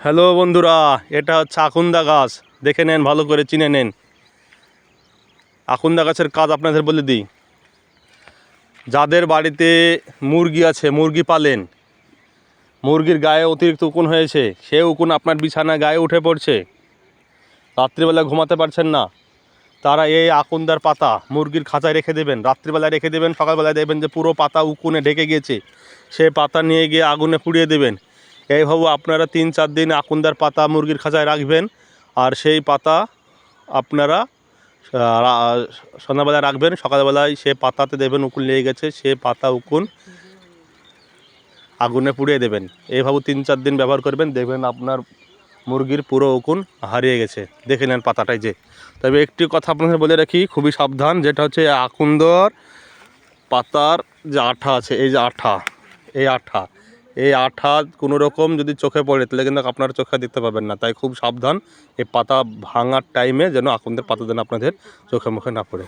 Hello বন্ধুরা, এটা হচ্ছে আকুন্দা গাছ। দেখে নেন, ভালো করে চিনে নেন। আকুন্দা গাছের কাজ আপনাদের বলে দিই। যাদের বাড়িতে মুরগি আছে, মুরগি পালেন, মুরগির গায়ে অতিরিক্ত উকুন হয়েছে, সে উকুন আপনার বিছানায় গায়ে উঠে পড়ছে। রাত্রিবেলা ঘুমাতে পারছেন না। তারা এই আকুন্দার পাতা মুরগির খাঁচায় রেখে দেবেন। রাত্রিবেলায় রেখে দেবেন, সকালবেলায় দেখবেন যে পুরো পাতা উকুনে ঢেকে গিয়েছে। সে পাতা নিয়ে গিয়ে আগুনে পুড়িয়ে দেবেন। এইভাবে আপনারা তিন চার দিন আকুন্দার পাতা মুরগির খাঁচায় রাখবেন আর সেই পাতা আপনারা সন্ধ্যাবেলায় রাখবেন। সকালবেলায় সে পাতাতে দেবেন, উকুন লেগে গেছে, সে পাতা, উকুন আগুনে পুড়িয়ে দেবেন। এইভাবে তিন চার দিন ব্যবহার করবেন, দেখবেন আপনার মুরগির পুরো উকুন হারিয়ে গেছে। দেখে নেন পাতাটাই যে। তবে একটি কথা আপনাদের বলে রাখি, খুবই সাবধান, যেটা হচ্ছে আকুন্দর পাতার যে আঠা আছে, এই যে আঠা, এই আঠা এই আঠা কোনো রকম যদি চোখে পড়ে, তাহলে কিন্তু আপনার চোখে দেখতে পাবেন না। তাই খুব সাবধান, এই পাতা ভাঙার টাইমে যেন আকন্দের পাতা যেন আপনাদের চোখে মুখে না পড়ে।